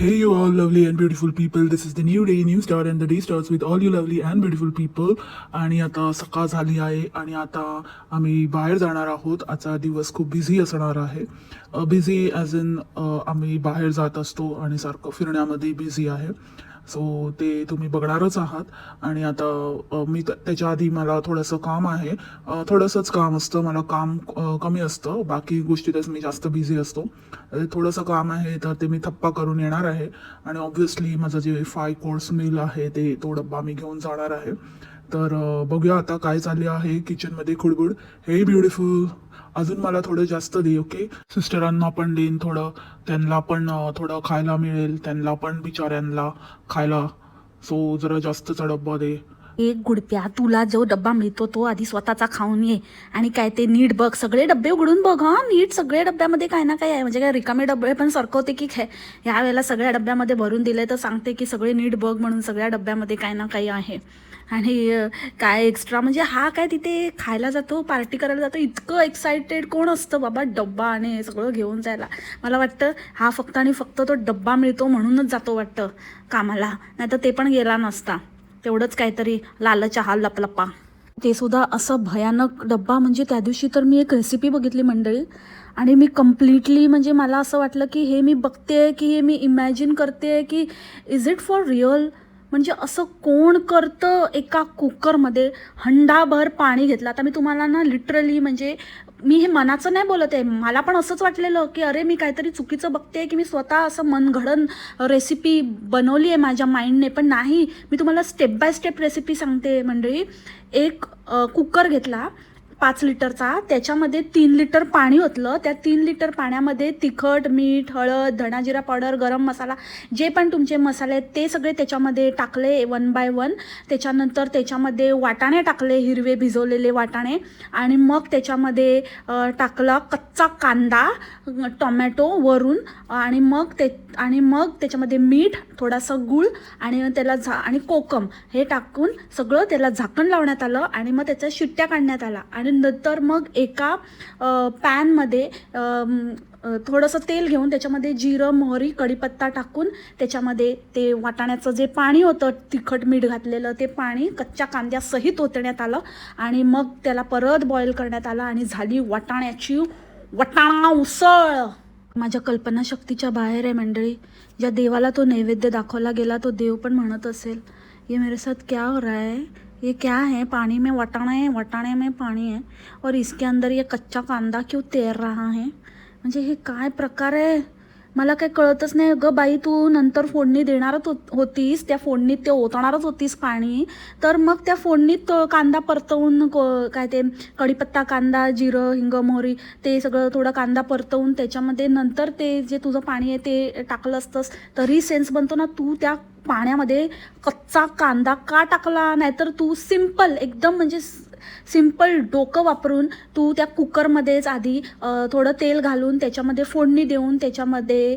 Hey, you all lovely and beautiful people. This is the new day, new start, and the day starts with all you lovely and beautiful people. आणि आता सकाळ झाली आहे आणि आता आम्ही बाहेर जाणार आहोत आजचा दिवस खूप बिझी असणार आहे बिझी ॲज इन आम्ही बाहेर जात असतो आणि सारखं फिरण्यामध्ये बिझी आहे सो ते तुम्ही बघणारच आहात. आणि आता मी त्याच्या आधी मला थोडंसं काम आहे. थोडंसंच काम असतं. मला काम कमी असतं. बाकी गोष्टीतच मी जास्त बिझी असतो. थोडंसं काम आहे तर ते मी थप्पा करून येणार आहे. आणि ऑब्व्हियसली माझं जे फाय कोर्स मिल आहे ते तो डब्बा मी घेऊन जाणार आहे. तर बघूया आता काय चालले आहे किचनमध्ये खुडबुड. हे ब्युटिफुल अजून मला थोडं जास्त दे ओके सिस्टरांना पण देईन थोडं. त्यांना पण थोडं खायला मिळेल. त्यांना पण बिचाऱ्यांना खायला. सो जरा जास्तचा डब्बा दे. एक गुडप्या तुला जो डब्बा मिळतो तो आधी स्वतःचा खाऊन ये. आणि काय ते नीट बघ. सगळे डबे उघडून बघ हा. नीट सगळे डब्यामध्ये काय ना काय आहे. म्हणजे काय रिकामे डबे पण सरकवते की खे यावेळेला वेळेला सगळ्या डब्यामध्ये भरून दिले तर सांगते की सगळे नीट बघ म्हणून सगळ्या डब्यामध्ये काय ना काही आहे. आणि काय एक्स्ट्रा म्हणजे हा काय तिथे खायला जातो पार्टी करायला जातो इतकं एक्सायटेड कोण असतं बाबा डब्बा आणि हे सगळं घेऊन जायला. मला वाटतं हा फक्त आणि फक्त तो डब्बा मिळतो म्हणूनच जातो वाटतं कामाला. नाहीतर ते पण गेला नसता. तेवढंच काहीतरी लालचा हा लपलपा. ते सुद्धा असं भयानक डब्बा म्हणजे त्या दिवशी तर मी एक रेसिपी बघितली मंडळी. आणि मी कम्प्लिटली म्हणजे मला असं वाटलं की हे मी बघते की हे मी इमॅजिन करते की इज इट फॉर रिअल म्हणजे असं कोण करतं? एका कुकरमध्ये हंडाभर पाणी घेतलं. आता मी तुम्हाला ना लिटरली म्हणजे मी हे मनाचं नाही बोलत आहे. मला पण असंच वाटलेलं की अरे मी काहीतरी चुकीचं बघते की मी स्वतः असं मनघडन रेसिपी बनवली आहे माझ्या माइंडने पण नाही मी तुम्हाला स्टेप बाय स्टेप रेसिपी सांगते मंडळी. एक कुकर घेतला. पाच लिटरचा त्याच्यामध्ये तीन लिटर पाणी ओतलं. त्या तीन लिटर पाण्यामध्ये तिखट मीठ हळद धणाजिरा पावडर गरम मसाला जे पण तुमचे मसाले आहेत ते सगळे त्याच्यामध्ये टाकले वन बाय वन त्याच्यानंतर त्याच्यामध्ये वाटाणे टाकले हिरवे भिजवलेले वाटाणे. आणि मग त्याच्यामध्ये टाकला कच्चा कांदा टोमॅटो वरून. आणि मग ते आणि मग त्याच्यामध्ये मीठ थोडासा गूळ आणि त्याला झा आणि कोकम हे टाकून सगळं त्याला झाकण लावण्यात आलं आणि मग त्याच्या शिट्ट्या काढण्यात आला. आणि नंतर मग एका पॅनमध्ये थोडंसं तेल घेऊन त्याच्यामध्ये जिरं मोहरी कढीपत्ता टाकून त्याच्यामध्ये ते वाटाण्याचं जे पाणी होतं तिखट मीठ घातलेलं ते पाणी कच्च्या कांद्यासहित ओतण्यात आलं आणि मग त्याला परत बॉईल करण्यात आलं आणि झाली वाटाण्याची वटाणा उसळ. माझ्या कल्पनाशक्तीच्या बाहेर आहे मंडळी. ज्या देवाला तो नैवेद्य दाखवला गेला तो देव पण म्हणत असेल ये मेरे साथ क्या हो रहा है? ये क्या है? पानी में वटाणा है वटाणे में पाणी है. और इसके अंदर ये कच्चा कांदा क्यों तैर रहा है? म्हणजे हे काय प्रकार आहे? मला काही कळतच नाही. ग बाई तू नंतर फोडणी देणारच होत- होतीस. त्या फोडणीत ते ओतणारच होतीस पाणी. तर मग त्या फोडणीत कांदा परतवून काय ते कढीपत्ता कांदा जिरं हिंग मोहरी ते सगळं थोडं कांदा परतवून त्याच्यामध्ये नंतर ते जे तुझं पाणी आहे ते टाकलं असतंस. तरी सेन्स बनतो ना तू त्या पाण्यामध्ये कच्चा कांदा का टाकला? नाहीतर तू सिंपल एकदम म्हणजे सिंपल डोकं वापरून तू त्या कुकरमध्येच आधी थोडं तेल घालून त्याच्यामध्ये फोडणी देऊन त्याच्यामध्ये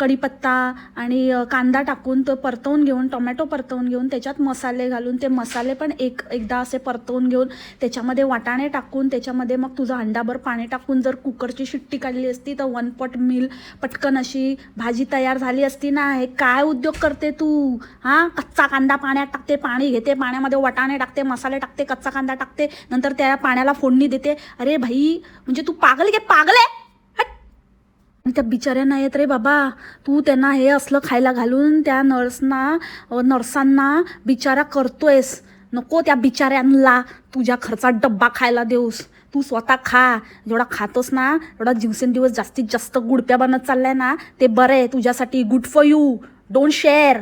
कढीपत्ता आणि कांदा टाकून तो परतवून घेऊन टोमॅटो परतवून घेऊन त्याच्यात मसाले घालून ते मसाले पण एक एकदा असे परतवून घेऊन त्याच्यामध्ये वाटाणे टाकून त्याच्यामध्ये मग तुझं अंडाभर पाणी टाकून जर कुकरची शिट्टी काढली असती तर वन पॉट मिल पटकन अशी भाजी तयार झाली असती ना. हे काय उद्योग करते तू? हां? कच्चा कांदा पाण्यात टाकते पाणी घेते पाण्यामध्ये वाटाणे टाकते मसाले टाकते. कच्चा कांदा टाकते नंतर त्या पाण्याला फोडणी देते. अरे भाई म्हणजे तू पागल घे पागल आहे? आणि त्या बिचाऱ्यांना येत रे बाबा. तू त्यांना हे असलं खायला घालून त्या नर्सना नर्सांना बिचारा करतोयस. नको त्या बिचाऱ्यांना तुझ्या खर्चात डब्बा खायला देऊस. तू स्वतः खा. जेवढा खातोस ना एवढा दिवसेंदिवस जास्तीत जास्त गुडप्या बनत चाललाय ना ते बरं आहे. तुझ्यासाठी good for you don't share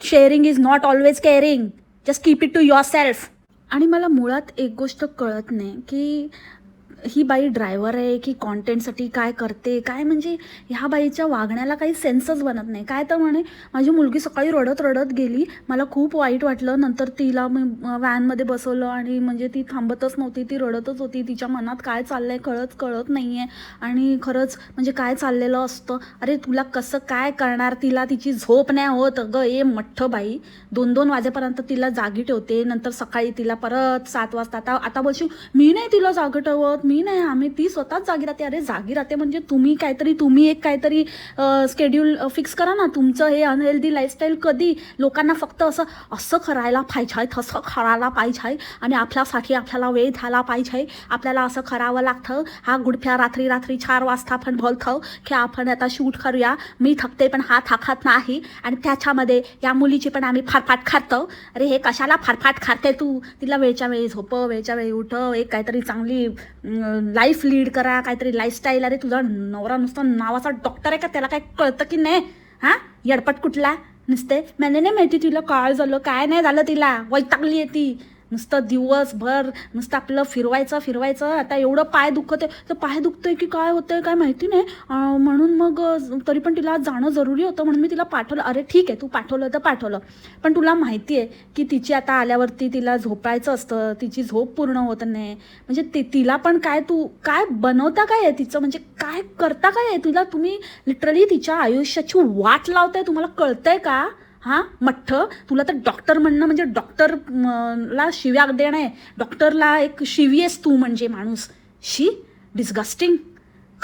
sharing is not always caring just keep it to yourself आणि मला मुळात एक गोष्ट कळत नाही की ही बाई ड्रायव्हर आहे की कॉन्टेंटसाठी काय करते काय म्हणजे ह्या बाईच्या वागण्याला काही सेन्सच बनत नाही. काय तर म्हणे माझी मुलगी सकाळी रडत रडत गेली मला खूप वाईट वाटलं. नंतर तिला मी व्हॅनमध्ये बसवलं आणि म्हणजे ती थांबतच नव्हती ती रडतच होती. तिच्या मनात काय चाललंय कळत कळत नाही आहे आणि खरंच म्हणजे काय चाललेलं असतं? अरे तुला कसं काय करणार? तिला तिची झोप नाही होत. ग ए मठ्ठ बाई. दोन दोन वाजेपर्यंत तिला जागी ठेवते. नंतर सकाळी तिला परत सात वाजता. आता आता बसू. मी नाही तिला जागी ठेवत. मी मी नाही आम्ही ती स्वतःच जागी राहते. अरे जागी राहते म्हणजे तुम्ही काहीतरी तुम्ही एक काहीतरी स्केड्यूल फिक्स करा ना. तुमचं हे अनहेल्दी लाईफस्टाईल कधी लोकांना फक्त असं असं करायला पाहिजे आहे तसं करायला पाहिजे आहे आणि आपल्यासाठी आपल्याला वेळ झाला पाहिजे. आपल्याला असं करावं लागतं. हा गुडफ्या रात्री रात्री चार वाजता आपण बोलतो की आपण आता शूट करूया. मी थकते पण हा थकत नाही आणि त्याच्यामध्ये या मुलीची पण आम्ही फारफाट खातो अरे हे कशाला फारफाट खाते तू? तिला वेळच्या वेळी झोप वेळच्या वेळी उठ एक काहीतरी चांगली लाईफ लीड करा काहीतरी लाईफस्टाईल अरे तुझा नवरा नुसता नावाचा डॉक्टर आहे का? त्याला काय कळतं की नाही? हां? यडपट कुठला? नुसते मॅने नाही माहिती तिला काय झालं. काय नाही झालं तिला? वैतागली आहे ती. नुसतं दिवसभर नुसतं आपलं फिरवायचं फिरवायचं आता एवढं पाय दुखत आहे तर पाय दुखतंय की काय होतंय काय माहिती नाही. म्हणून मग तरी पण तिला जाणं जरुरी होतं. म्हणून मी तिला पाठवलं. अरे ठीक आहे तू पाठवलं तर पाठवलं. पण तुला माहिती आहे की तिची आता आल्यावरती तिला झोपायचं असतं. तिची झोप पूर्ण होत नाही. म्हणजे ते तिला पण काय तू काय बनवता काय आहे तिचं? म्हणजे काय करता काय आहे तिला? तुम्ही लिटरली तिच्या आयुष्याची वाट लावताय. तुम्हाला कळतंय का? हां मठ्ठ. तुला तर डॉक्टर म्हणणं म्हणजे डॉक्टर ला शिव्या देणं आहे. डॉक्टरला एक शिवी आहेस तू म्हणजे माणूस. शी डिस्गस्टिंग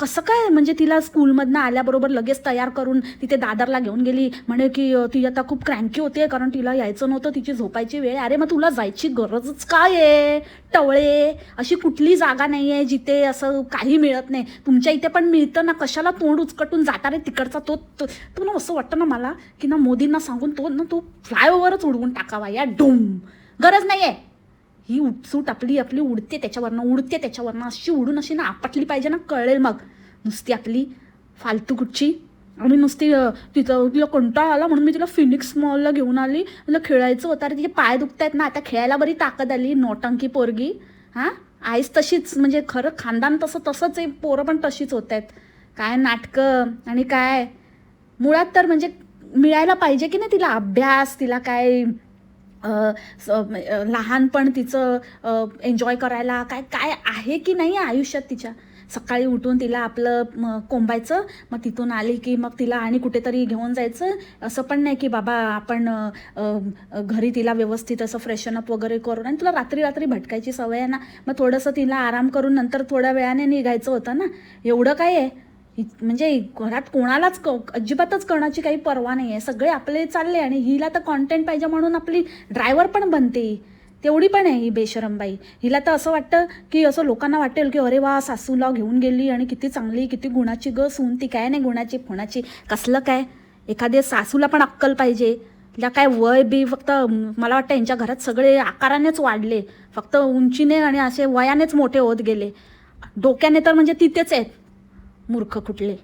कसं काय म्हणजे तिला स्कूलमधनं आल्याबरोबर लगेच तयार करून तिथे दादरला घेऊन गेली? म्हणे की ती आता खूप क्रँकी होते कारण तिला यायचं नव्हतं तिची झोपायची वेळ अरे मग तुला जायची गरजच काय आहे? टवळे अशी कुठली जागा नाही आहे जिथे असं काही मिळत नाही. तुमच्या इथे पण मिळतं ना कशाला तोंड उचकटून जाता रे तिकडचा तो तू ना असं वाटतं ना मला की ना मोदींना सांगून तो ना तो फ्लायओव्हरच उडवून टाकावा या डोम. गरज नाही आहे ही उठसूट आपली आपली उडते त्याच्यावरनं उडते त्याच्यावरनं. अशी उडून अशी ना आपटली पाहिजे ना कळेल मग. नुसती आपली फालतू कुठची. आणि नुसती तिचं तिथं तिला कंटाळा आला म्हणून मी तिला फिनिक्स मॉलला घेऊन आली. तिला खेळायचं होतं. अरे तिचे पाय दुखत आहेत ना. आता खेळायला बरी ताकद आली. नोटंकी पोरगी. हां? आईच तशीच. म्हणजे खरं खानदान तसं तसंच आहे. पोरं पण तशीच होत आहेत काय नाटकं आणि काय? मुळात तर म्हणजे मिळायला पाहिजे की नाही तिला अभ्यास तिला काय लहानपण तिचं एन्जॉय करायला काय काय आहे की नाही आयुष्यात तिच्या? सकाळी उठून तिला आपलं म, कोंबायचं मग तिथून आली की मग तिला आणि कुठेतरी घेऊन जायचं. असं पण नाही की बाबा आपण घरी तिला व्यवस्थित असं फ्रेशन अप वगैरे करून आणि तुला रात्री रात्री भटकायची सवय आहे ना मग थोडंसं तिला आराम करून नंतर थोड्या वेळाने निघायचं होतं ना. एवढं काय आहे? म्हणजे घरात कोणालाच क अजिबातच करण्याची काही पर्वा नाही आहे सगळे आपले चालले आणि हिला तर कॉन्टेंट पाहिजे म्हणून आपली ड्रायव्हर पण बनते. तेवढी पण आहे ही बेशरमबाई. हिला तर असं वाटतं की असं लोकांना वाटेल की अरे वा सासूला घेऊन गेली आणि किती चांगली किती गुणाची ग सून. ती काय नाही गुणाची फुणाची. कसलं काय? एखाद्या सासूला पण अक्कल पाहिजे. तिला काय वय बी फक्त मला वाटतं यांच्या घरात सगळे आकारानेच वाढले. फक्त उंचीने आणि असे वयानेच मोठे होत गेले. डोक्याने तर म्हणजे तिथेच आहेत. मूर्ख कुठले?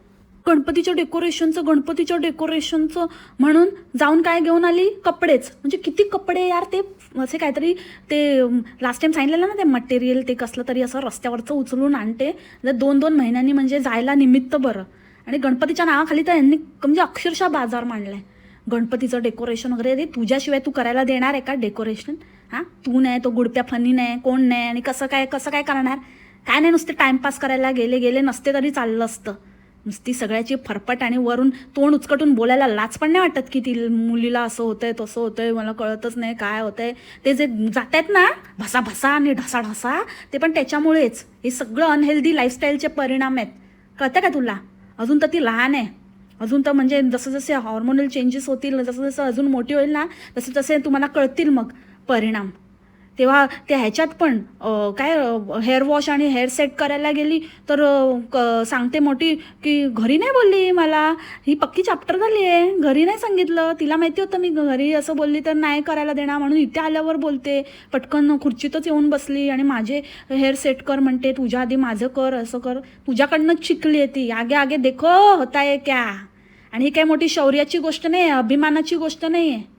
गणपतीच्या डेकोरेशनचं गणपतीच्या डेकोरेशनचं म्हणून जाऊन काय घेऊन आली? कपडेच. म्हणजे किती कपडे यार ते असे काहीतरी ते लास्ट टाइम सांगितलेलं ना ते मटेरियल ते कसलं तरी असं रस्त्यावरचं उचलून आणते. जर दोन दोन महिन्यांनी म्हणजे जायला निमित्त बरं. आणि गणपतीच्या नावाखाली तर यांनी म्हणजे अक्षरशः बाजार मांडलाय. गणपतीचं डेकोरेशन वगैरे अरे तुझ्याशिवाय तू करायला देणार आहे का डेकोरेशन हां? तू नाही तो गुडप्या फनी नाही कोण नाही आणि कसं काय कसं काय करणार? काय नाही नुसते टाइमपास करायला गेले गेले नसते तरी चाललं असतं. नुसती सगळ्याची फरफट आणि वरून तोंड उचकटून बोलायला लाच पण नाही वाटत की ती मुलीला असं होतंय तसं होतंय मला कळतच नाही काय होतंय. ते जे जात आहेत ना भसा भसा आणि ढसा ढसा ते पण त्याच्यामुळेच. हे सगळं अनहेल्दी लाईफस्टाईलचे परिणाम आहेत. कळतं का तुला? अजून तर ती लहान आहे. अजून तर म्हणजे जसं जसे हॉर्मोनल चेंजेस होतील जसं जसं अजून मोठी होईल ना तसे तसे तुम्हाला कळतील मग परिणाम. तेव्हा ते ह्याच्यात पण काय हेअर वॉश आणि हेअर सेट करायला गेली तर क- सांगते मोठी की घरी नाही बोलली मला. ही पक्की चॅप्टर झाली आहे. घरी नाही सांगितलं. तिला माहिती होतं मी घरी असं बोलली तर नाही करायला देणार म्हणून इथे आल्यावर बोलते. पटकन खुर्चीतच येऊन बसली आणि माझे हेअर सेट कर म्हणते तुझ्या आधी माझं कर असं कर. तुझ्याकडनंच शिकली आहे ती. आगे आगे देखो होता आहे क्या? आणि ही काय मोठी शौर्याची गोष्ट नाही आहे अभिमानाची गोष्ट नाही आहे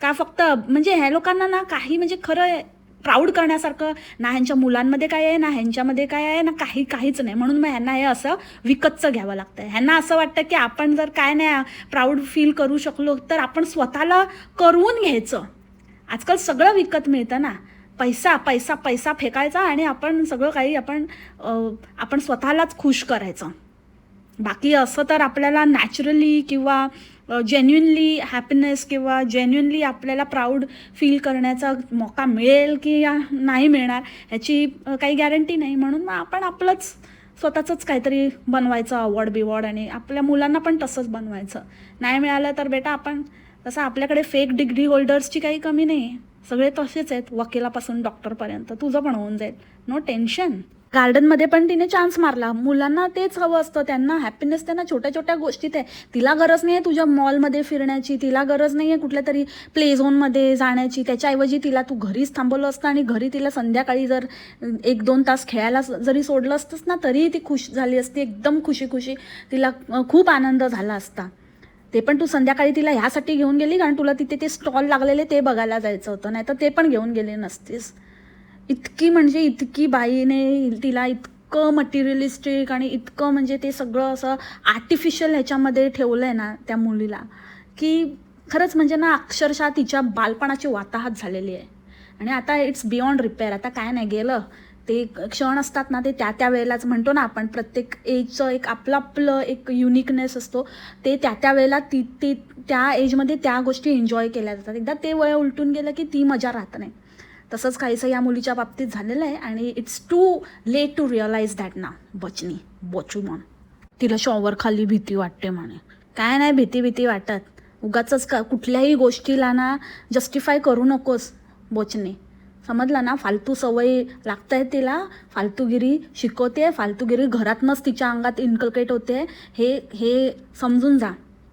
का फक्त म्हणजे ह्या लोकांना ना काही म्हणजे खरं प्राऊड करण्यासारखं ना ह्यांच्या मुलांमध्ये काय आहे ना ह्यांच्यामध्ये काय आहे ना काही काहीच नाही. म्हणून मग ह्यांना हे असं विकतचं घ्यावं लागतं ह्यांना असं वाटतं की आपण जर काय नाही प्राऊड फील करू शकलो तर आपण स्वतःला करून घ्यायचं. आजकाल सगळं विकत मिळतं ना. पैसा पैसा पैसा फेकायचा आणि आपण सगळं काही आपण आपण स्वतःलाच खुश करायचं. बाकी असं तर आपल्याला नॅचरली किंवा जेन्युनली हॅपीनेस किंवा जेन्युनली आपल्याला प्राऊड फील करण्याचा मौका मिळेल की या नाही मिळणार ह्याची काही गॅरंटी नाही. म्हणून मग आपण आपलंच स्वतःचंच काहीतरी बनवायचं अवॉर्ड बिवॉर्ड आणि आपल्या मुलांना पण तसंच बनवायचं. नाही मिळालं तर बेटा आपण तसं आपल्याकडे फेक डिग्री होल्डर्सची काही कमी नाही आहे सगळे तसेच आहेत वकिलापासून डॉक्टरपर्यंत तुझं पण होऊन जाईल. नो टेन्शन गार्डनमध्ये पण तिने चान्स मारला. मुलांना तेच हवं असतं. त्यांना हॅपीनेस त्यांना छोट्या छोट्या गोष्टीत आहे तिला गरज नाही आहे तुझ्या मॉलमध्ये फिरण्याची. तिला गरज नाही आहे कुठल्या तरी प्ले झोनमध्ये जाण्याची. त्याच्याऐवजी तिला तू घरीच थांबवलं असतं आणि घरी तिला संध्याकाळी जर एक दोन तास खेळायला जरी सोडलं असतंस ना तरीही ती खुश झाली असती. एकदम खुशी खुशी तिला खूप आनंद झाला असता. ते पण तू संध्याकाळी तिला ह्यासाठी घेऊन गेली कारण तुला तिथे ते स्टॉल लागलेले ते बघायला जायचं होतं. नाही तर ते पण घेऊन गेले नसतीस. इतकी म्हणजे इतकी बाईने तिला इतकं मटेरियलिस्टिक आणि इतकं म्हणजे ते सगळं असं आर्टिफिशियल ह्याच्यामध्ये ठेवलं आहे ना त्या मुलीला की खरंच म्हणजे ना अक्षरशः तिच्या बालपणाची वाताहत झालेली आहे. आणि आता इट्स बियॉन्ड रिपेअर आता काय नाही गेलं. ते क्षण असतात ना ते त्या त्या वेळेलाच म्हणतो ना आपण प्रत्येक एजचं एक आपलं आपलं एक युनिकनेस असतो. ते त्या त्या वेळेला ती ते त्या एजमध्ये त्या गोष्टी एन्जॉय केल्या जातात. एकदा ते वय उलटून गेलं की ती मजा राहत नाही. तसंच काहीसं या मुलीच्या बाबतीत झालेलं आहे आणि it's too late to realise that ना बचनी बोचू म्हण तिला शॉवर खाली भीती वाटते म्हणे. काय नाही भीती भीती वाटत. उगाच का कुठल्याही गोष्टीला ना जस्टिफाय करू नकोस बोचने. समजलं ना? फालतू सवयी आहे तिला फालतूगिरी शिकवते फालतूगिरी घरातनंच तिच्या अंगात इन्कल्केट होते. हे हे समजून जा.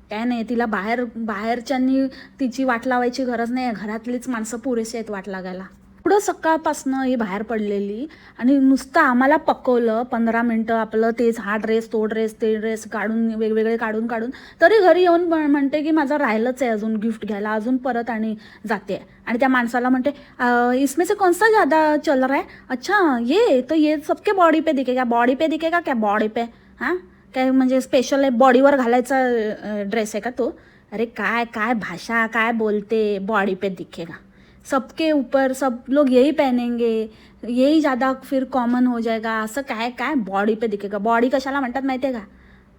काय नाही तिला बाहेर बाहेरच्यांनी तिची वाट लावायची गरज नाही आहे. घरातलीच माणसं पुरेशी आहेत वाट लागायला. एवढं सकाळपासनं ही बाहेर पडलेली आणि नुसतं आम्हाला पकवलं पंधरा मिनटं आपलं तेच हा ड्रेस तो ड्रेस ते ड्रेस काढून वेगवेगळे काढून काढून. तरी घरी येऊन म्हणते की माझं राहिलंच आहे अजून गिफ्ट घ्यायला अजून परत आणि जाते. आणि त्या माणसाला म्हणते "अ, इसमें से कौन सा ज़्यादा चल रहा है अच्छा ये तो ये सबके बॉडी पे दिखेगा. बॉडी पे दिखेगा? क्या बॉडी पे? हां? काय म्हणजे स्पेशल आहे बॉडीवर घालायचा ड्रेस आहे का तो? अरे काय काय भाषा काय बोलते बॉडी पे दिखेगा. सबके ऊपर सब लोग यही पहनेंगे यही ज़्यादा फिर कॉमन हो जाएगा। असं काय काय? बॉडी पे दिखेगा। बॉडी कशाला म्हणतात माहिती आहे का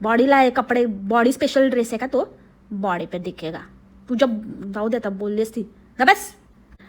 बॉडीला आहे कपडे बॉडी स्पेशल ड्रेस आहे का तो? बॉडी पे दिखेगा। तुझ्या जाऊ दे आता बोललीस ती. बस.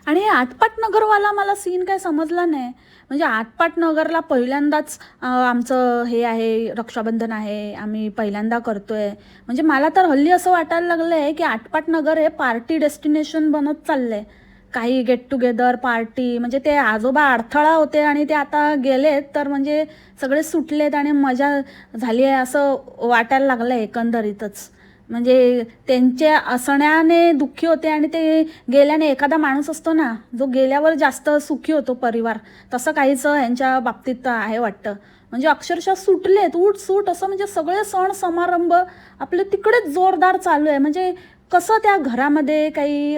आणि हे आटपाट नगरवाला मला सीन काय समजला नाही. म्हणजे आटपाट नगरला पहिल्यांदाच आमचं हे आहे रक्षाबंधन आहे आम्ही पहिल्यांदा करतोय. म्हणजे मला तर हल्ली असं वाटायला लागलं आहे की आटपाट नगर हे पार्टी डेस्टिनेशन बनत चाललं आहे काही गेट टुगेदर पार्टी म्हणजे ते आजोबा अडथळा होते आणि ते आता गेलेत तर म्हणजे सगळे सुटलेत आणि मजा झाली आहे असं वाटायला लागलं आहे एकंदरीतच. म्हणजे त्यांच्या असण्याने दुःखी होते आणि ते गेल्याने एखादा माणूस असतो ना जो गेल्यावर जास्त सुखी होतो परिवार तसं काहीच यांच्या बाबतीत आहे वाटतं. म्हणजे अक्षरशः सुटलेत उठ सूट असं म्हणजे सगळे सण समारंभ आपले तिकडेच जोरदार चालू आहे. म्हणजे कसं त्या घरामध्ये काही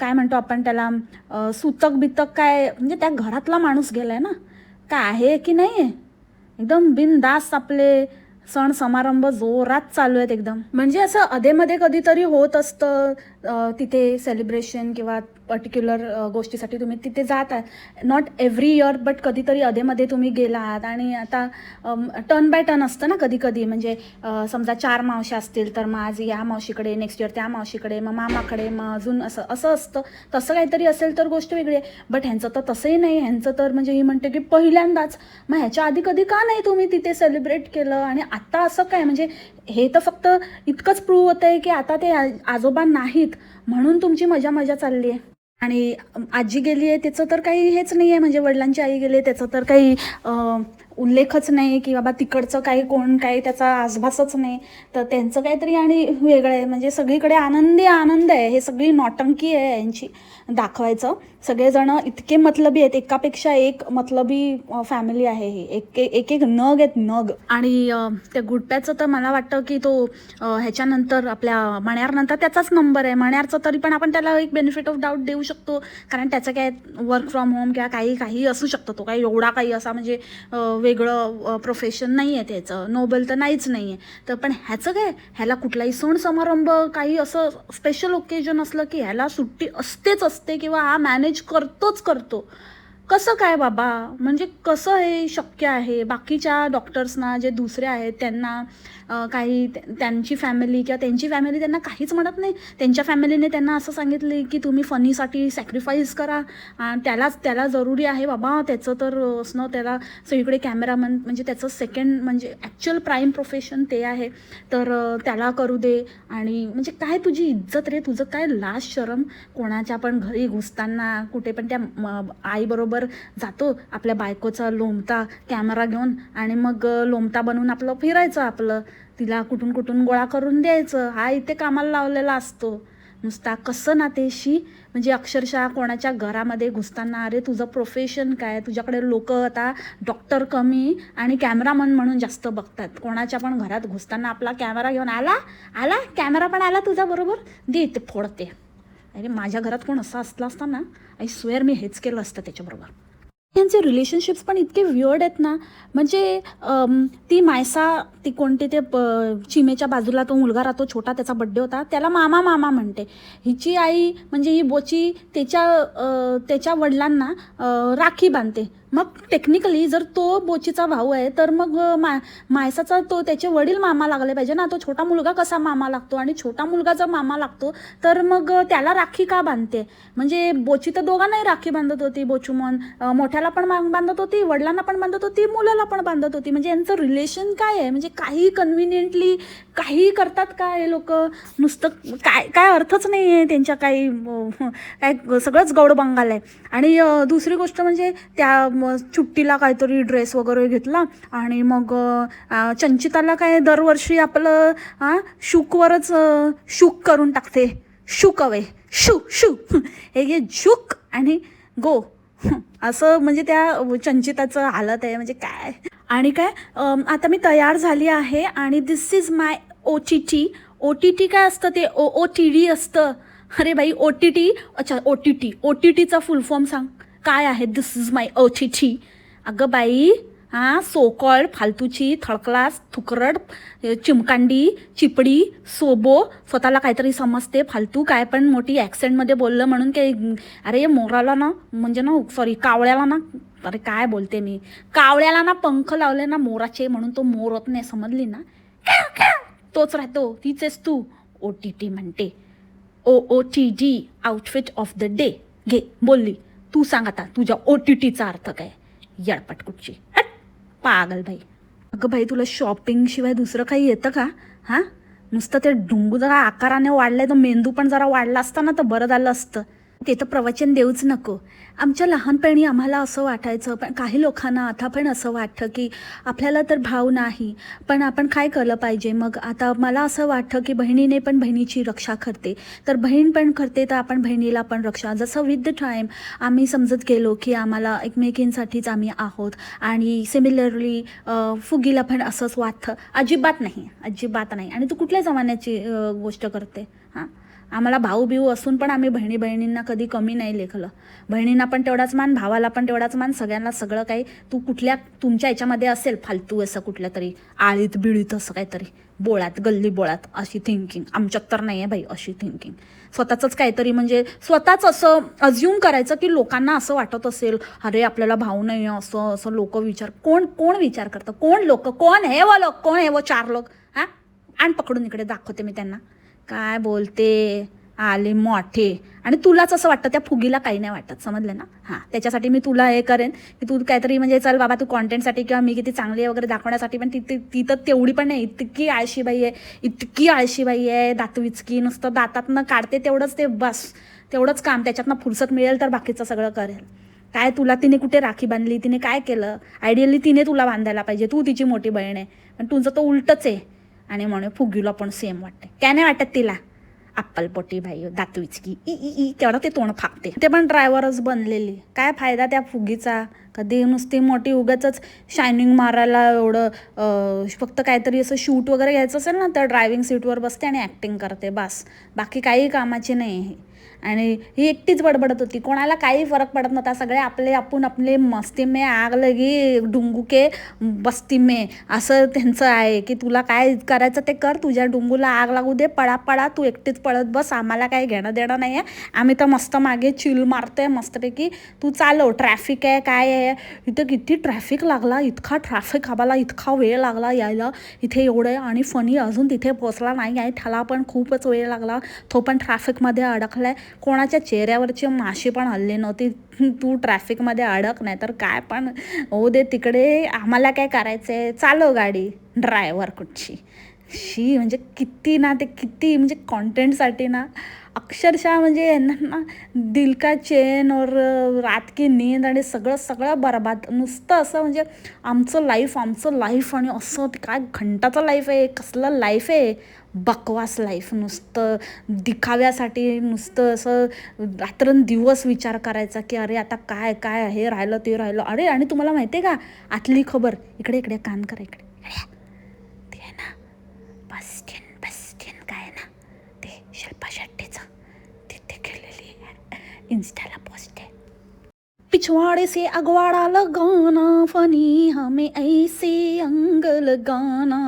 काय म्हणतो आपण त्याला सुतक बितक काय म्हणजे त्या घरातला माणूस गेलाय ना काय आहे की नाही आहे एकदम बिनदास आपले सण समारंभ जोरात चालू आहेत एकदम. म्हणजे असं अधेमध्ये कधीतरी होत असतं तिथे सेलिब्रेशन किंवा पर्टिक्युलर गोष्टीसाठी तुम्ही तिथे जात आहात. नॉट एव्हरी इयर बट कधीतरी अधेमध्ये तुम्ही गेला आहात. आणि आता टर्न बाय टर्न असतं ना कधी कधी म्हणजे समजा चार मावशी असतील तर मग आज या मावशीकडे नेक्स्ट इयर त्या मावशीकडे मग मामाकडे मग अजून असं असं असतं. तसं काहीतरी असेल तर गोष्ट वेगळी आहे. बट ह्यांचं तर तसंही नाही. ह्यांचं तर म्हणजे ही म्हणते की पहिल्यांदाच. मग ह्याच्या आधी कधी का नाही तुम्ही तिथे सेलिब्रेट केलं? आणि आत्ता असं काय? म्हणजे हे तर फक्त इतकंच प्रूव्ह होतं आहे की आता ते आजोबा नाहीत. म्हणून तुमची मजा मजा चालली आहे. आणि आजी गेली आहे त्याचं तर काही हेच नाही आहे म्हणजे वडिलांची आई गेली आहे त्याचं तर काही उल्लेखच नाही की बाबा तिकडचं काही कोण काही त्याचा आसभासच नाही. तर त्यांचं काहीतरी आणि वेगळं आहे. म्हणजे सगळीकडे आनंदी आनंद आहे. हे सगळी नौटंकी आहे यांची दाखवायचं. सगळेजण इतके मतलबी आहेत. एकापेक्षा एक मतलबी फॅमिली आहे ही. एक एक एक नग आहेत नग. आणि त्या गुडप्याचं तर मला वाटतं की तो ह्याच्यानंतर आपल्या मण्यारनंतर त्याचाच नंबर आहे. मण्यारचं तरी पण आपण त्याला एक बेनिफिट ऑफ डाऊट देऊ शकतो. कारण त्याचं काय वर्क फ्रॉम होम किंवा काही काही असू शकतं. तो काही एवढा काही असा म्हणजे वेगळं प्रोफेशन नाही आहे त्याचं. नोबेल तर नाहीच नाही आहे तर पण ह्याचं काय? ह्याला कुठलाही सण समारंभ काही असं स्पेशल ओकेजन असलं की ह्याला सुट्टी असतेच असते किंवा हा मॅनेज करतोच करतो. कसं काय बाबा? म्हणजे कसं हे शक्य आहे? बाकीच्या डॉक्टर्सना जे दुसरे आहेत त्यांना काही त्यांची फॅमिली किंवा त्यांची फॅमिली त्यांना काहीच म्हणत नाही. त्यांच्या फॅमिलीने त्यांना असं सांगितले की तुम्ही फनीसाठी सॅक्रिफाईस करा. आणि त्यालाच त्याला जरुरी आहे बाबा त्याचं तर असणं त्याला सगळीकडे कॅमेरामन म्हणजे त्याचं सेकंड म्हणजे ॲक्च्युअल प्राईम प्रोफेशन ते आहे. तर त्याला करू दे. आणि म्हणजे काय तुझी इज्जत रे? तुझं काय लाज शरम? कोणाच्या पण घरी घुसताना कुठे पण त्या म- आईबरोबर जातो आपल्या बायकोचा लोमता कॅमेरा घेऊन. आणि मग लोमता बनवून आपलं फिरायचं आपलं. तिला कुठून कुठून गोळा करून द्यायचं. हा इथे कामाला लावलेला असतो. नुसता कसं नातेशी म्हणजे अक्षरशः कोणाच्या घरामध्ये घुसताना अरे तुझं प्रोफेशन काय? तुझ्याकडे लोक आता डॉक्टर कमी आणि कॅमेरामन म्हणून जास्त बघतात. कोणाच्या पण घरात घुसताना आपला कॅमेरा घेऊन आला? आला? कॅमेरा पण आला तुझा बरोबर? दे ते फोडते. अरे माझ्या घरात कोण असं असलं असताना आय स्वेअर मी हेच केलं असतं त्याच्याबरोबर. यांचे रिलेशनशिप्स पण इतके वियर्ड आहेत ना. म्हणजे ती मायसा ती कोणती ते प- चिमेच्या बाजूला तो मुलगा राहतो छोटा त्याचा बड्डे होता त्याला मामा मामा म्हणते. हिची आई म्हणजे ही बोची त्याच्या त्याच्या वडिलांना राखी बांधते. मग टेक्निकली जर तो बोचीचा भाऊ आहे तर मग मा मायसाचा तो त्याचे वडील मामा लागले पाहिजे ना. तो छोटा मुलगा कसा मामा लागतो? आणि छोटा मुलगा जर मामा लागतो तर मग त्याला राखी का बांधते? म्हणजे बोची तर दोघांनाही राखी बांधत होती बोचूमन. मोठ्याला पण मा- बांधत होती वडिलांना पण बांधत होती मुलाला पण बांधत होती. म्हणजे यांचं रिलेशन काय आहे? म्हणजे काही कन्व्हिनियंटली काही करतात का हे लोक? नुसतं काय काय अर्थच नाही आहे त्यांच्या काही काय सगळंच गौड बंगाल आहे. आणि दुसरी गोष्ट म्हणजे त्या मग सुट्टीला काहीतरी ड्रेस वगैरे घेतला आणि मग चंचिताला काय दरवर्षी आपलं हा शुकवरच शुक करून टाकते. शुक अवे शू शू. हे घे झुक आणि गो. असं म्हणजे त्या चंचिताचं हालत आहे म्हणजे काय? आणि काय आता मी तयार झाली आहे आणि this is my O T T O T T काय असतं ते? ओ ओ टी डी असतं. अरे बाई ओ टी टी अच्छा O T T O T टीचा फुल फॉर्म सांग. काय आहे? This is my O T T अगं बाई हां सोकॉळ फालतूची थळकलास थुकरड चिमकांडी चिपडी सोबो स्वतःला काहीतरी समजते फालतू काय पण मोठी ॲक्सेंटमध्ये बोललं म्हणून काही अरे मोराला ना म्हणजे ना सॉरी कावळ्याला ना अरे काय बोलते मी? कावळ्याला ना पंख लावले ना मोराचे म्हणून तो मोर होत नाही समजली ना? तोच राहतो तीचेच तू ओ टी टी म्हणते. O O T D outfit of the day घे बोलली. तू सांग आता तुझ्या ओ टी टीचा अर्थ काय? यडपट कुठची? पागल बाई. अगं बाई तुला शॉपिंगशिवाय दुसरं काही येतं का? हां? नुसतं ते डुंगू जरा आकाराने वाढलाय तर मेंदू पण जरा वाढला असता ना तर बरं झालं असतं. ते तर प्रवचन देऊच नको. आमच्या लहानपणी आम्हाला असं वाटायचं पण काही लोकांना आता पण असं वाटतं की आपल्याला तर भाव नाही पण आपण काय केलं पाहिजे? मग आता मला असं वाटतं की बहिणीने पण बहिणीची रक्षा करते. तर बहीण पण करते तर आपण बहिणीला पण रक्षा. जसं विथ द टाईम आम्ही समजत गेलो की आम्हाला एकमेकींसाठीच आम्ही आहोत आणि सिमिलरली फुगीला पण असंच वाटतं. अजिबात नाही अजिबात नाही. आणि तू कुठल्या जमान्याची गोष्ट करते? हां? आम्हाला भाऊ बिऊ असून पण आम्ही बहिणी बहिणींना कधी कमी नाही लेखलं. बहिणींना पण तेवढाच मान भावाला पण तेवढाच मान सगळ्यांना सगळं काही तू कुठल्या तुमच्या याच्यामध्ये असेल फालतू असं कुठल्या तरी आळीत बिळीत असं काहीतरी बोळात गल्ली बोळात अशी थिंकिंग आमच्यात तर नाही आहे बाई अशी थिंकिंग स्वतःचंच काहीतरी म्हणजे स्वतःच असं अज्युम करायचं की लोकांना असं वाटत असेल अरे आपल्याला भाऊ नाही आहे, असं असं लोक विचार कोण कोण विचार करतं? कोण लोक? कोण हे व लोक? कोण हे व चार लोक? हां? आण पकडून इकडे दाखवते मी त्यांना. काय बोलते? आले मोठे. आणि तुलाच असं वाटतं त्या फुगीला काही नाही वाटत समजलं ना? हां त्याच्यासाठी मी तुला हे करेन की तू काहीतरी म्हणजे चल बाबा तू कॉन्टेंटसाठी किंवा मी किती चांगली आहे वगैरे दाखवण्यासाठी पण ती ती तर तेवढी पण नाही. इतकी आळशीबाई आहे इतकी आळशीबाई आहे दातविचकी नुसतं दातातनं काढते तेवढंच ते बस तेवढंच काम त्याच्यातनं फुरसत मिळेल तर बाकीचं सगळं करेल. काय तुला तिने कुठे राखी बांधली? तिने काय केलं? आयडियली तिने तुला बांधायला पाहिजे तू तिची मोठी बहीण आहे. पण तुझं तर उलटच आहे. आणि म्हणून फुगीला पण सेम वाटते काय नाही वाटत तिला? अप्पलपोटी बाई दातविचकी ई ई ई केवढं ते तोंड फाकते ते पण ड्रायव्हरच बनलेली. काय फायदा त्या फुगीचा? कधी नुसती मोठी उगाच शायनिंग मारायला एवढं फक्त काहीतरी असं शूट वगैरे घ्यायचं असेल ना तर ड्रायव्हिंग सीटवर बसते आणि ॲक्टिंग करते बस. बाकी काही कामाची नाही आहे आणि ही एकटीच बडबडत होती. कोणाला काही फरक पडत नव्हता. सगळे आपले आपण आपले मस्ती मे आग लगी डुंगू के बस्ती मे. असं त्यांचं आहे की तुला काय करायचं ते कर. तुझ्या डुंगूला आग लागू दे. पळा पळा. तू एकटीच पळत बस. आम्हाला काही घेणं देणं नाही आहे आम्ही तर मस्त मागे चिल मारतोय मस्तपैकी. तू चालव. ट्रॅफिक आहे काय आहे? इथं किती ट्रॅफिक लागला इतका ट्रॅफिक आम्हाला इतका वेळ लागला यायला. इथे एवढं आणि फनी अजून तिथे पोचला नाही आहे. त्याला पण खूपच वेळ लागला. तो पण ट्रॅफिकमध्ये अडकलाय. कोणाच्या चेहऱ्यावरची माशी पण हल्ली नव्हती. तू ट्रॅफिकमध्ये अडक नाही तर काय पण हो दे तिकडे. आम्हाला काय करायचं आहे चालो गाडी ड्रायव्हर कुठची? शी म्हणजे किती ना ते किती म्हणजे कॉन्टेंटसाठी ना अक्षरशः म्हणजे यांना ना दिल का चेन और रात की नींद आणि सगळं सगळं बरबाद. नुसतं असं म्हणजे आमचं लाईफ आमचं लाईफ आणि असं ते काय घंटाचं लाईफ आहे कसलं लाईफ आहे बकवास लाईफ नुसतं दिखाव्यासाठी नुसतं असं रात्रंदिवस विचार करायचा की अरे आता काय काय हे राहिलं ते राहिलं. अरे आणि तुम्हाला माहिती आहे का? आतली खबर. इकडे इकडे कान करा इकडे इकडे. बस्टिन बस्टिन काय आहे ना. ते शिल्पा शेट्टीचं. तिथे केलेली इन्स्टाला पोस्ट आहे. पिछवाड़े से अगवाड़ा लगाना फनी हमें ऐसे अंग लगाना.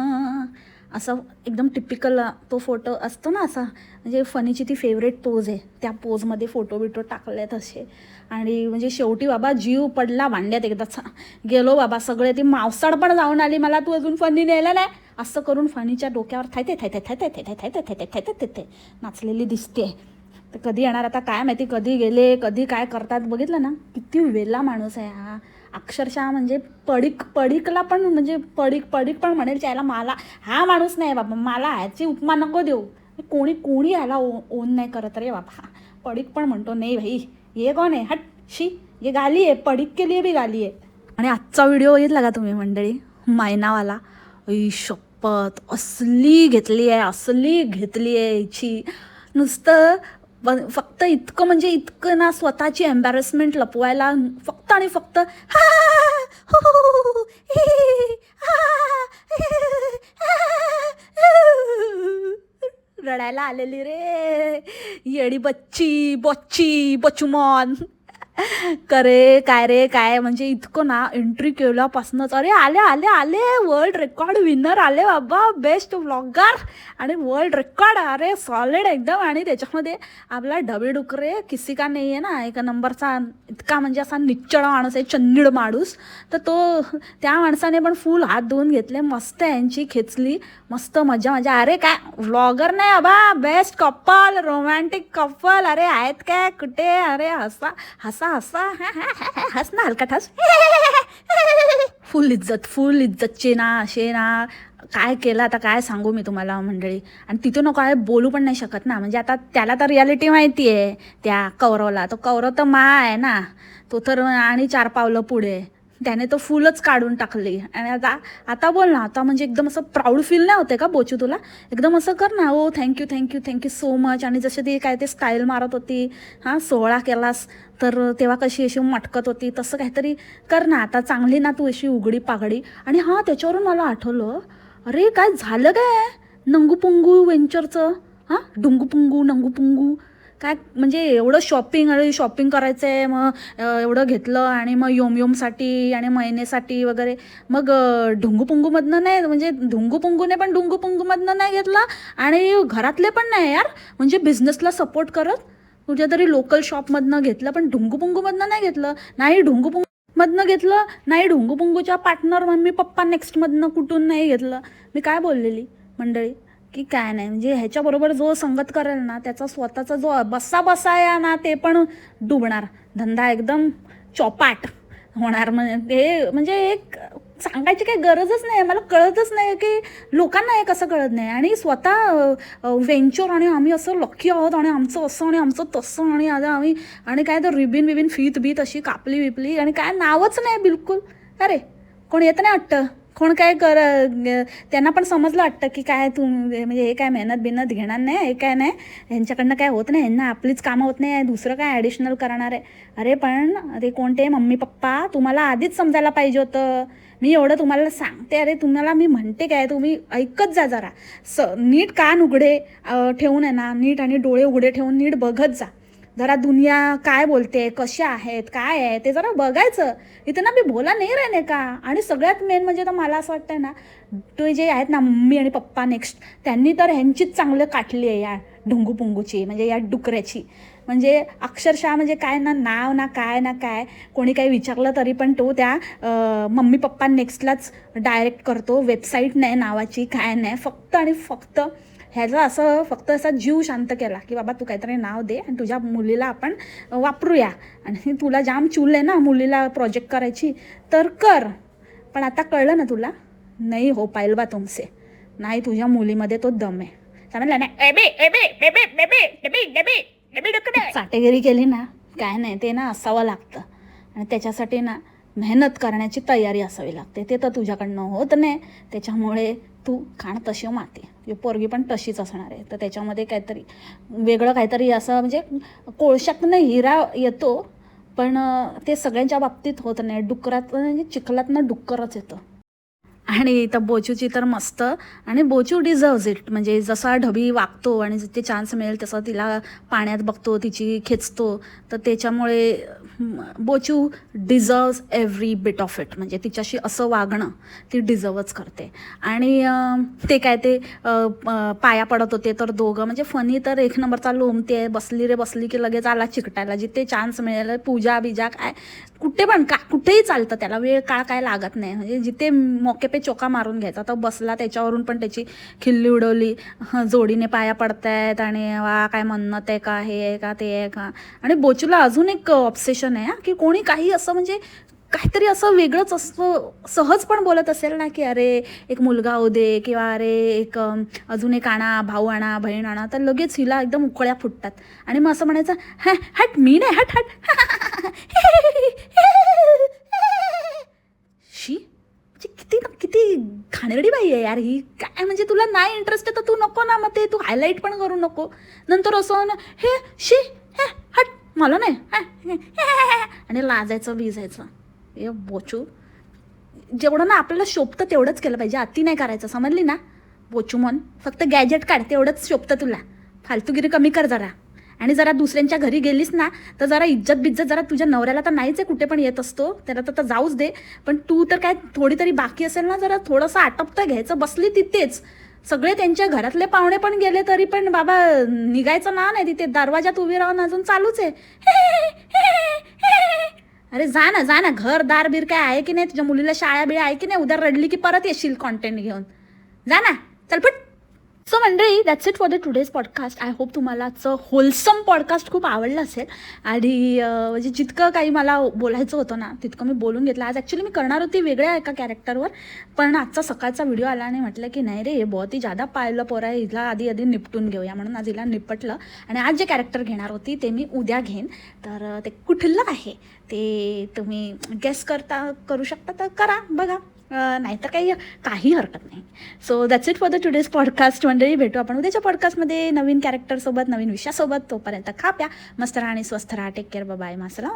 असं एकदम टिपिकल तो फोटो असतो ना असा. म्हणजे फनीची ती फेवरेट पोज आहे. त्या पोजमध्ये फोटो बिटो टाकले तसे आणि म्हणजे शेवटी बाबा जीव पडला भांड्यात एकदाचा गेलो बाबा सगळे ती मावसाड पण जाऊन आली मला तू अजून फनी नेलं नाही असं करून फनीच्या डोक्यावर थायते थायते थायते थायते थायते थायते थायते थायते नाचलेली दिसते तर कधी येणार आता काय माहिती कधी गेले कधी काय करतात बघितलं ना किती वेला माणूस आहे हा अक्षरशः म्हणजे पडीक पडीकला पण म्हणजे पडीक पडीक पण म्हणेल त्याला मला हा माणूस नाही बाबा मला ह्याची उपमा नको देऊ कोणी कोणी याला ओ ओन नाही करत रे बाबा पडीक पण म्हणतो नाही भाई ये कोण आहे हट शी ये गाली आहे पडीक के लिए बी गाली आहे आणि आजचा व्हिडिओ बघितला का तुम्ही मंडळी मायनावाला ऐ शपथ असली घेतली आहे असली घेतली आहे हिची नुसतं फक्त इतकं म्हणजे इतकं ना स्वतःची एम्बॅरसमेंट लपवायला फक्त आणि फक्त हा, हा, हा, रडायला आलेली रे. येडी बच्ची बच्ची बचुमॉन करे काय रे काय? म्हणजे इतकं ना एंट्री केल्यापासूनच. अरे आले आले आले. वर्ल्ड रेकॉर्ड विनर आले बाबा. बेस्ट व्लॉगर आणि वर्ल्ड रेकॉर्ड अरे सॉलिड एकदम. आणि त्याच्यामध्ये आपला डबे डुकरे किसी का नाही आहे ना एका नंबरचा इतका म्हणजे असा निच्चळ माणूस आहे चन्नीड माणूस. तर तो त्या माणसाने पण फुल हात धुवून घेतले मस्त यांची खेचली मस्त मजा मजा. अरे काय? व्लॉगर नाही अबा बेस्ट कपल रोमॅन्टिक कपल अरे आहेत काय? कुठे? अरे हसा हसा. हसा हस ना हलका ठास? फुल इज्जत फुल इज्जतचे ना असे ना काय केलं आता काय सांगू मी तुम्हाला मंडळी? आणि तिथून काय बोलू पण नाही शकत ना. म्हणजे आता त्याला तर रियालिटी माहिती आहे त्या कौरवला. तो कौरव तर मा आहे ना. तो तर आणि चार पावलं पुढे. त्याने तो फुलच काढून टाकली. आणि आता आता बोल ना आता म्हणजे एकदम असं प्राऊड फील नाही होते का बोचू तुला? एकदम असं कर ना ओ thank you thank you thank you so much आणि जसे ती काय ते स्टाईल मारत होती हां सोहळा केलास तर तेव्हा कशी अशी मटकत होती तसं काहीतरी कर ना आता चांगली ना तू अशी उघडी पागडी आणि हां त्याच्यावरून मला आठवलं अरे काय झालं काय? नंगूपुंगू वेंचरचं हां डुंगूपुंगू नंगूपुंगू काय म्हणजे एवढं शॉपिंग अरे शॉपिंग करायचं आहे मग एवढं घेतलं आणि मग योम योमसाठी आणि महिनेसाठी वगैरे. मग अ, ढुंगूपुंगूमधनं नाही म्हणजे ढुंगूपुंगूने पण ढुंगूपुंगूमधनं नाही घेतला आणि घरातले पण नाही यार. म्हणजे बिझनेसला सपोर्ट करत कुठच्या तरी लोकल शॉपमधनं घेतलं पण ढुंगूपुंगूमधनं नाही घेतलं. नाही ढुंगूपुंगू मधनं घेतलं नाही ढुंगूपुंगूच्या पार्टनर मम्मी पप्पा नेक्स्टमधनं कुठून नाही घेतलं. मी काय बोललेली मंडळी? की काय नाही म्हणजे ह्याच्याबरोबर जो संगत करेल ना त्याचा स्वतःचा जो बसा बसा या ना ते पण डुबणार. धंदा एकदम चौपाट होणार. म्हणजे हे म्हणजे एक सांगायची काही गरजच नाही. मला कळतच नाही की लोकांना हे कसं कळत नाही. आणि स्वतः वेंचर आणि आम्ही असं लक्की आहोत आणि आमचं असं आणि आमचं तसं आणि आता आम्ही आणि काय तर रिबिन बिबिन फीत बीत अशी कापली बिपली आणि काय नावच नाही बिलकुल. अरे कोण येत नाही वाटतं? कोण काय कर त्यांना पण समजलं वाटतं की काय तू म्हणजे हे काय मेहनत बिनत घेणार नाही हे काय नाही. ह्यांच्याकडनं काय होत नाही ह्यांना आपलीच कामं होत नाही दुसरं काय ॲडिशनल करणार आहे? अरे पण अरे कोणते मम्मी पप्पा तुम्हाला आधीच समजायला पाहिजे होतं. मी एवढं तुम्हाला सांगते अरे तुम्हाला मी म्हणते काय तुम्ही ऐकत जा जरा. स नीट कान उघडे ठेवून आहे ना नीट आणि डोळे उघडे ठेवून नीट बघत जा. जरा दुनिया काय बोलते कशा आहेत काय आहे ते जरा बघायचं. इथं ना मी बोला नाही राहणे का आणि सगळ्यात मेन म्हणजे तर मला असं वाटतं ना ते जे आहेत ना मम्मी आणि पप्पा नेक्स्ट त्यांनी तर ह्यांचीच चांगलं काटली आहे या ढुंगू पुंगूची म्हणजे या डुकऱ्याची. म्हणजे अक्षरशः म्हणजे काय ना नाव ना काय ना काय कोणी काही विचारलं तरी पण तो त्या मम्मी पप्पा नेक्स्टलाच डायरेक्ट करतो. वेबसाईट नाही नावाची काय नाही फक्त आणि फक्त ह्याचा असं फक्त असा जीव शांत केला की बाबा तू काहीतरी नाव दे आणि तुझ्या मुलीला आपण वापरूया. आणि तुला जाम चूल आहे ना मुलीला प्रोजेक्ट करायची तर कर. पण आता कळलं ना तुला? नाही हो पाहिल बा तुमचे. नाही तुझ्या मुलीमध्ये तो दम आहे. समजलं नाही. एबे एबे बेबे बेबे केली ना काय नाही ते ना असावं लागतं. आणि त्याच्यासाठी ना मेहनत करण्याची तयारी असावी लागते. ते तर तुझ्याकडनं होत नाही. त्याच्यामुळे तू खाण तशी माते पोरगी पण तशीच असणार आहे. तर त्याच्यामध्ये काहीतरी वेगळं काहीतरी असं म्हणजे कोळशातनं हिरा येतो पण ते सगळ्यांच्या बाबतीत होत नाही. डुकरात म्हणजे चिखलातनं डुक्करच येतं. आणि तर बोचूची तर मस्त. आणि बोचू डिझर्व्ज इट म्हणजे जसा ढबी वागतो आणि जिथे चान्स मिळेल तसं तिला पाण्यात बघतो तिची खेचतो. तर त्याच्यामुळे बोचू deserves every bit of it म्हणजे तिच्याशी असं वागणं ती डिझर्वच करते. आणि ते काय ते पाया पडत होते तर दोघं म्हणजे फनी तर एक नंबरचा लोमते बसली रे बसली की लगेच आला चिकटायला. जिथे चान्स मिळेल पूजा बिजा काय कुठे पण का कुठेही चालतं त्याला वेळ काळ काय लागत नाही. म्हणजे जिथे मोके पे चोका मारून घ्यायचा तो बसला त्याच्यावरून पण त्याची खिल्ली उडवली. जोडीने पाया पडतायत आणि वा काय म्हणणं आहे का हे आहे का ते आहे का. आणि बोचूला अजून एक ऑप्सेशन आहे की कोणी काही असं म्हणजे काहीतरी असं वेगळंच असं सहज पण बोलत असेल ना की अरे एक मुलगा होऊ दे किंवा अरे एक अजून एक आणा भाऊ आणा बहीण आणा तर लगेच हिला एकदम उकळ्या फुटतात. आणि मग असं म्हणायचं हॅ हट मी नाही हट हट. शी म्हणजे किती किती घाणेरडी बाई आहे यार ही. काय म्हणजे तुला नाही इंटरेस्ट आहे तर तू नको ना मग ते तू हायलाईट पण करू नको. नंतर असं ना हे शी हे हट मला नाही. आणि लाजायचं भिजायचं. ए बोचू. जेवढं ना आपल्याला शोभतं तेवढंच केलं पाहिजे. अति नाही करायचं समजली ना? बोचू मन फक्त गॅजेट काढ तेवढंच शोभतं तुला. फालतूगिरी कमी कर जरा. आणि जरा दुसऱ्यांच्या घरी गेलीस ना तर जरा इज्जत बिज्जत जरा तुझ्या नवऱ्याला तर नाहीच आहे कुठे पण येत असतो. त्याला तर जाऊच दे. पण तू तर काय थोडी तरी बाकी असेल ना जरा थोडंसं आटपतं घ्यायचं. बसली तिथेच. सगळे त्यांच्या घरातले पाहुणे पण गेले तरी पण बाबा निघायचं ना नाही तिथे. दरवाजात उभी राहून अजून चालूच आहे. अरे जा ना जा ना. घर दार बीर काय आहे की नाही? तुझ्या मुलीला शाळा बिळा आहे की नाही? उद्या रडली की परत येशील कॉन्टेंट घेऊन. जा ना. चल पट. सो मंडळी that's it for the today's podcast I hope तुम्हालाचं आजचं होलसम पॉडकास्ट खूप आवडलं असेल. आणि म्हणजे जितकं काही मला बोलायचं होतं ना तितकं मी बोलून घेतलं. आज ॲक्च्युली मी करणार होती वेगळ्या एका कॅरेक्टरवर पण आजचा सकाळचा व्हिडिओ आला आणि म्हटलं की नाही रे हे बहुत ही जादा पाहिलं पोरं आहे. हिला आधी आधी निपटून घेऊया. म्हणून आज हिला निपटलं. आणि आज जे कॅरेक्टर घेणार होती ते मी उद्या घेईन. तर ते कुठलं आहे? ते तुम्ही गेस करता करू शकता तर करा बघा. नाहीतर काही काही हरकत नाही. So that's it for the today's podcast मंडळी भेटू आपण उद्याच्या पॉडकास्टमध्ये नवीन कॅरेक्टरसोबत नवीन विषयासोबत. तोपर्यंत खा प्या मस्त राहा आणि स्वस्थ राहा. Take care bye मासला